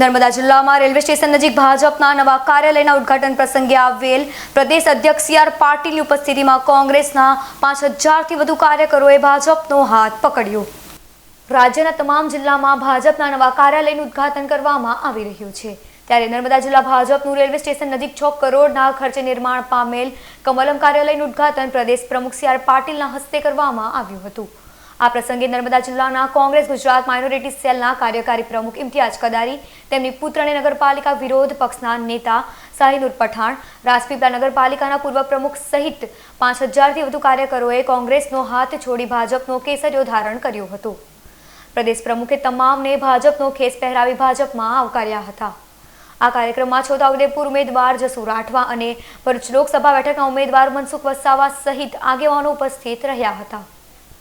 નર્મદા જિલ્લામાં railway station નજીક ભાજપના નવા કાર્યાલયના ઉદઘાટન પ્રસંગે આવેલ પ્રદેશ અધ્યક્ષ સી આર પાટીલની ઉપસ્થિતિમાં કોંગ્રેસના પાંચ હજારથી વધુ કાર્યકરોએ ભાજપનો હાથ પકડ્યો. રાજ્યના તમામ જિલ્લામાં ભાજપના નવા કાર્યાલયનું ઉદ્ઘાટન કરવામાં આવી રહ્યું છે. ત્યારે નર્મદા જિલ્લા ભાજપનું રેલવે સ્ટેશન નજીક છ કરોડના ખર્ચે નિર્માણ પામેલ કમલમ કાર્યાલયનું ઉદ્ઘાટન પ્રદેશ પ્રમુખ સી આર પાટીલના હસ્તે કરવામાં આવ્યું હતું. આ પ્રસંગે નર્મદા જિલ્લાના કોંગ્રેસ ગુજરાત માઇનોરિટી સેલના કાર્યકારી પ્રમુખ ઇમ્તિયાજ કદારી, તેમની પુત્રને નગરપાલિકા વિરોધ પક્ષના નેતા સાહિનુર પઠાણ, રાજપીપળા નગરપાલિકાના પૂર્વ પ્રમુખ સહિત પાંચ હજારથી વધુ કાર્યકરોએ કોંગ્રેસનો હાથ છોડી ભાજપનો કેસરીઓ ધારણ કર્યો હતો. પ્રદેશ પ્રમુખે તમામને ભાજપનો ખેસ પહેરાવી ભાજપમાં આવકાર્યા હતા. આ કાર્યક્રમમાં છોટાઉદેપુર ઉમેદવાર જસુ રાઠવા અને ભરૂચ લોકસભા બેઠકના ઉમેદવાર મનસુખ વસાવા સહિત આગેવાનો ઉપસ્થિત રહ્યા હતા.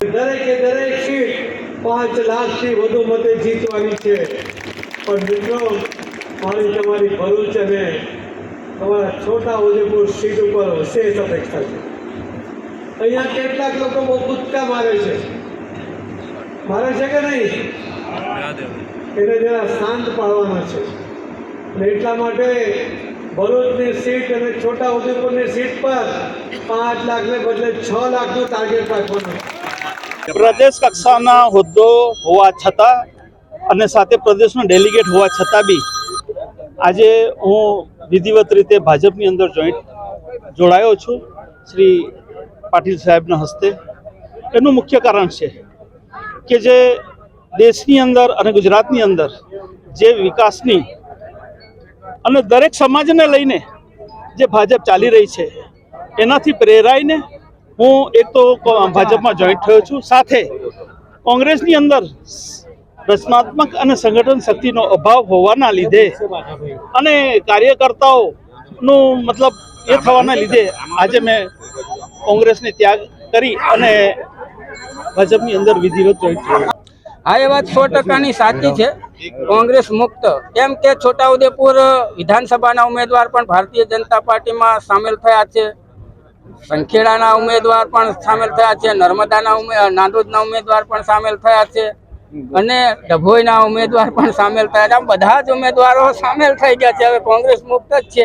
દરેકે દરેક સીટ પાંચ લાખથી વધુ મતે જીતવાની છે. પણ મિત્રો, મારી તમારી ભરૂચ અને તમારા છોટા ઉદેપુર સીટ ઉપર વિશેષ અપેક્ષા છે. અહીંયા કેટલાક લોકો બહુ કૂદકા મારે છે. મારે છે કે નહીં? એને જરા શાંત પાડવાના છે. ને એટલા માટે ભરૂચની સીટ અને છોટા ઉદેપુરની સીટ પર પાંચ લાખને બદલે છ લાખનું ટાર્ગેટ રાખવાનું પ્રદેશ કક્ષાના હોદ્દો હોવા છતાં અને સાથે પ્રદેશનો ડેલિગેટ હોવા છતાં બી આજે હું વિધિવત રીતે ભાજપની અંદર જોઈન્ટ જોડાયો છું શ્રી પાટીલ સાહેબના હસ્તે. એનું મુખ્ય કારણ છે કે જે દેશની અંદર અને ગુજરાતની અંદર જે વિકાસની અને દરેક સમાજને લઈને જે ભાજપ ચાલી રહી છે, એનાથી પ્રેરાઈને હું એક તો ભાજપમાં જોઈન્ટ થયો છું. સાથે કોંગ્રેસની અંદર રચનાત્મક અને સંગઠન શક્તિનો અભાવ હોવાના લીધે અને કાર્યકર્તાઓનું મતલબ એ થવાના લીધે આજે મેં કોંગ્રેસને ત્યાગ કરી અને ભાજપની અંદર વિધિવત જોઈન્ટ થયો હા, એ વાત સો ટકાની સાચી છે. કોંગ્રેસ મુક્ત. કેમ કે છોટાઉદેપુર વિધાનસભાના ઉમેદવાર પણ ભારતીય જનતા પાર્ટીમાં સામેલ થયા છે. સંખેડાના ઉમેદવાર પણ સામેલ થયા છે, નર્મદાના ઉમે નાંદોદના ઉમેદવાર પણ સામેલ થયા છે અને ડભોઈના ઉમેદવાર પણ સામેલ થયા છે. બધા જ ઉમેદવારો સામેલ થઈ ગયા છે. હવે કોંગ્રેસ મુક્ત જ છે.